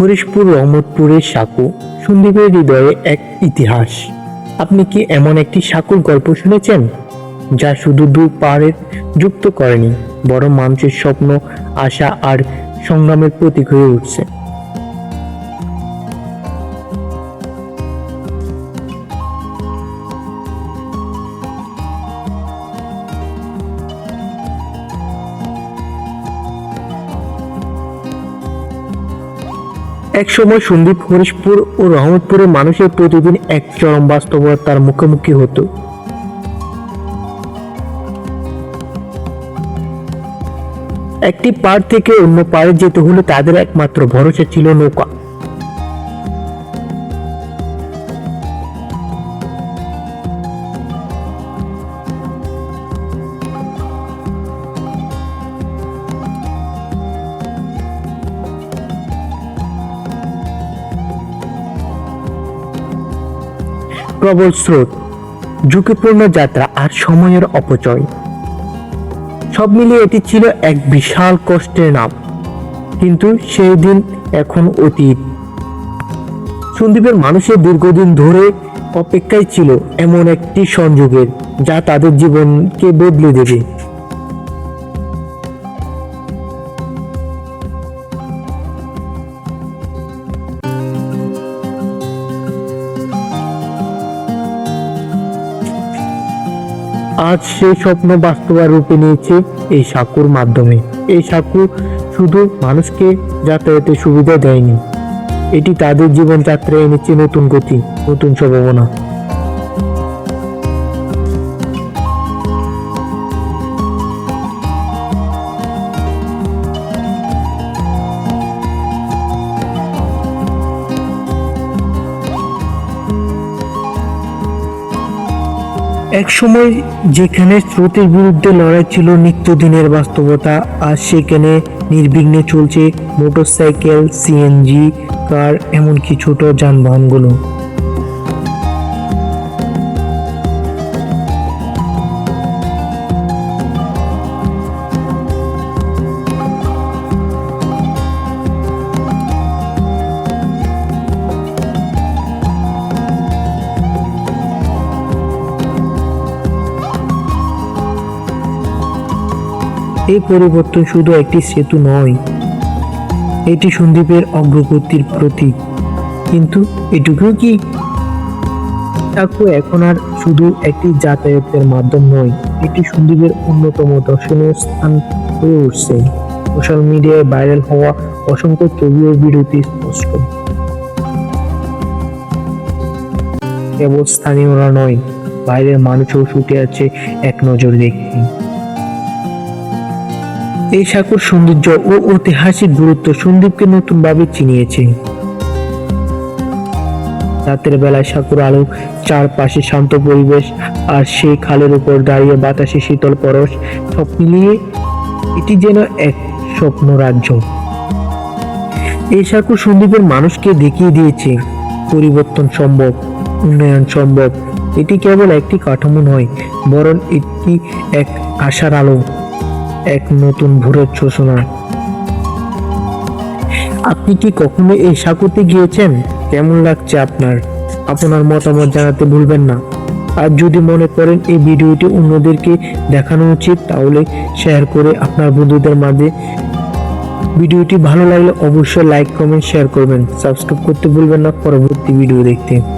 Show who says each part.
Speaker 1: হরিশপুর রহমতপুরের সাঁকু সন্দীপের হৃদয়ে এক ইতিহাস। আপনি কি এমন একটি সাঁকুর গল্প শুনেছেন? যা শুধু দু পাড়ের যুক্ত করেনি বড় মানুষের স্বপ্ন, আশা আর সংগ্রামের প্রতীক হয়ে উঠছে। এক সময় সন্দীপ হরিশপুর ও রহমতপুরের মানুষের প্রতিদিন এক চরম বাস্তবতার মুখোমুখি হতো। একটি পাড় থেকে অন্য পাড়ে যেতে হলে তাদের একমাত্র ভরসা ছিল নৌকা। প্রবল স্রোত, ঝুঁকিপূর্ণ যাত্রা আর সময়ের অপচয়। সব মিলিয়ে এটি ছিল এক বিশাল কষ্টের নাম। কিন্তু সেই দিন এখন অতীত। সন্দীপের মানুষের দীর্ঘদিন ধরে অপেক্ষায় ছিল এমন একটি সংযোগের, যা তাদের জীবনকে বদলে দেবে। আজ সেই স্বপ্ন বাস্তবার রূপে নিয়েছে এই সাঁকুর মাধ্যমে। এই সাঁকু শুধু মানুষকে যাতায়াতের সুবিধা দেয়নি, এটি তাদের জীবনযাত্রায় এনেছে নতুন গতি, নতুন সম্ভাবনা। এক সময় যেখানে স্রোতের বিরুদ্ধে লড়াই ছিল নিত্যদিনের বাস্তবতা আর সেখানে নির্বিঘ্নে চলছে মোটরসাইকেল, সিএনজি, কার, এমনকি ছোট যানবাহনগুলো। এই পরিবর্তন শুধু একটি সেতু নয়, এটি সন্দীপের অগ্রগতির প্রতীক। কিন্তু এটুকু কি? চাকু এখন আর শুধু একটি যাতায়াতের মাধ্যম নয়, এটি সন্দীপের অন্যতম দর্শনীয় স্থান হয়ে উঠছে। সোশ্যাল মিডিয়ায় ভাইরাল হওয়া অসংখ্য ছবি ও ভিডিওতে স্পষ্ট কেবল স্থানীয়রা নয়, বাইরের মানুষও ছুটে আছে এক নজর দেখতে। এই সাঁকুর সৌন্দর্য ও ঐতিহাসিক গুরুত্ব সন্দীপকে নতুনভাবে চিনিয়েছে। রাতের বেলায় সাঁকুর আলো, চারপাশে শান্ত পরিবেশ আর সেই খালের উপর দাঁড়িয়ে বাতাসে শীতল পরশ, সব মিলিয়ে এটি যেন এক স্বপ্ন রাজ্য। এই সাঁকুর সন্দীপের মানুষকে দেখিয়ে দিয়েছে, পরিবর্তন সম্ভব, উন্নয়ন সম্ভব। এটি কেবল একটি কাঠামো নয়, বরং একটি এক আশার আলো। এক নতুন ভোরের সূচনা আপনি কি কখনো এই সাঁকুতে গিয়েছেন? কেমন লাগছে আপনার? আপনার মতামত জানাতে ভুলবেন না। আর যদি মনে করেন এই ভিডিওটি অন্যদেরকে দেখানো উচিত, তাহলে শেয়ার করে আপনার বন্ধুদের মাঝে। ভিডিওটি ভালো লাগলে অবশ্যই লাইক, কমেন্ট, শেয়ার করবেন। সাবস্ক্রাইব করতে ভুলবেন না। পরবর্তী ভিডিও দেখতে।